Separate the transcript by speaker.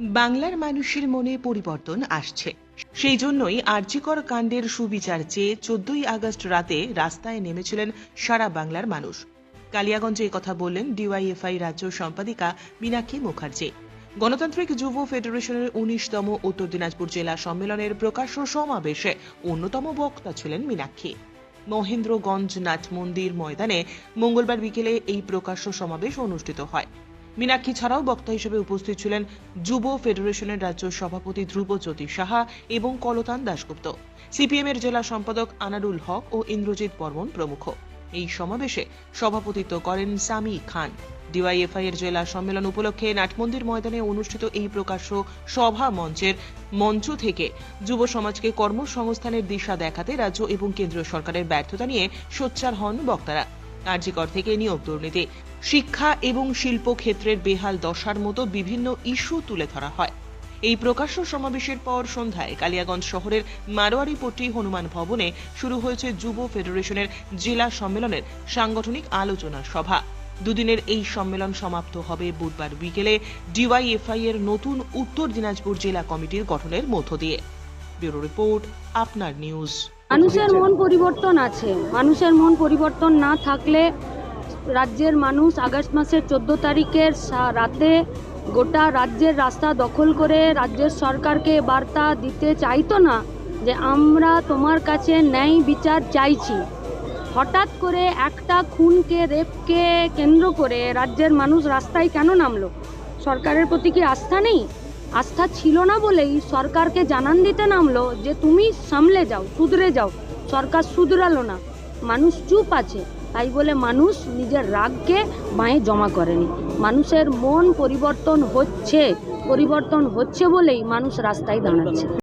Speaker 1: বাংলার মানুষের মনে পরিবর্তন আসছে। সেই জন্যই আর্যিকর কাণ্ডের সুবিচার চেয়ে চোদ্দই আগস্ট রাতে রাস্তায় নেমেছিলেন সারা বাংলার মানুষ। কালিয়াগঞ্জে কথা বললেন ডিওয়াইএফআই রাজ্য সম্পাদিকা মীনাক্ষী মুখার্জি। গণতান্ত্রিক যুব ফেডারেশনের উনিশতম উত্তর দিনাজপুর জেলা সম্মেলনের প্রকাশ্য সমাবেশে অন্যতম বক্তা ছিলেন মীনাক্ষী। মহেন্দ্রগঞ্জ নাট মন্দির ময়দানে মঙ্গলবার বিকেলে এই প্রকাশ্য সমাবেশ অনুষ্ঠিত হয়। মীনাক্ষী ছাড়াও বক্তা হিসেবে উপস্থিত ছিলেন যুব ফেডারেশনের রাজ্য সভাপতি ধ্রুবজ্যোতি সাহা এবং কলতান দাশগুপ্ত। সিপিএম এর জেলা সম্পাদক আনারুল হক ও ইন্দ্রজিৎ বর্মন প্রমুখ। এই সমাবেশে সভাপতিত্ব করেন সামি খান। ডিওয়াইএফআই এর জেলা সম্মেলন উপলক্ষে নাটমন্দির ময়দানে অনুষ্ঠিত এই প্রকাশ্য সভা মঞ্চের মঞ্চ থেকে যুব সমাজকে কর্মসংস্থানের দিশা দেখাতে রাজ্য এবং কেন্দ্রীয় সরকারের ব্যর্থতা নিয়ে সোচ্চার হন বক্তারা। কার্যকর থেকে নিয়োগ দুর্নীতি শিক্ষা এবং শিল্প ক্ষেত্রের বেহাল দশার মতো বিভিন্ন ইস্যু তুলে ধরা হয়। এই প্রকাশ্য সমাবেশের পর সন্ধ্যায় কালিয়াগঞ্জ শহরের মারোয়ারিপট্টি হনুমান ভবনে শুরু হয়েছে যুব ফেডারেশনের জেলা সম্মেলনের সাংগঠনিক আলোচনা সভা। দুদিনের এই সম্মেলন সমাপ্ত হবে বুধবার বিকেলে ডিওয়াইএফআই এর নতুন উত্তর দিনাজপুর জেলা কমিটির গঠনের মধ্য দিয়ে। ব্যুরো রিপোর্ট, আপনার নিউজ।
Speaker 2: মানুষের মন পরিবর্তন আছে। মানুষের মন পরিবর্তন না থাকলে রাজ্যের মানুষ আগস্ট মাসের চোদ্দ তারিখের রাতে গোটা রাজ্যের রাস্তা দখল করে রাজ্যের সরকারকে বার্তা দিতে চাইতো না যে আমরা তোমার কাছে ন্যায় বিচার চাইছি। হঠাৎ করে একটা খুনকে, রেপকে কেন্দ্র করে রাজ্যের মানুষ রাস্তায় কেন নামলো? সরকারের প্রতি কি আস্থা নেই? আস্থা ছিল না বলেই সরকারকে জানান দিতে নামলো যে, তুমি সামলে যাও শুধরে যাও। সরকার শুধরালো না। মানুষ চুপ আছে। তাই বলে মানুষ নিজের রাগকে মায়ে জমা করেনি। মানুষের মন পরিবর্তন হচ্ছে পরিবর্তন হচ্ছে বলেই মানুষ রাস্তায় দাঁড়াচ্ছে।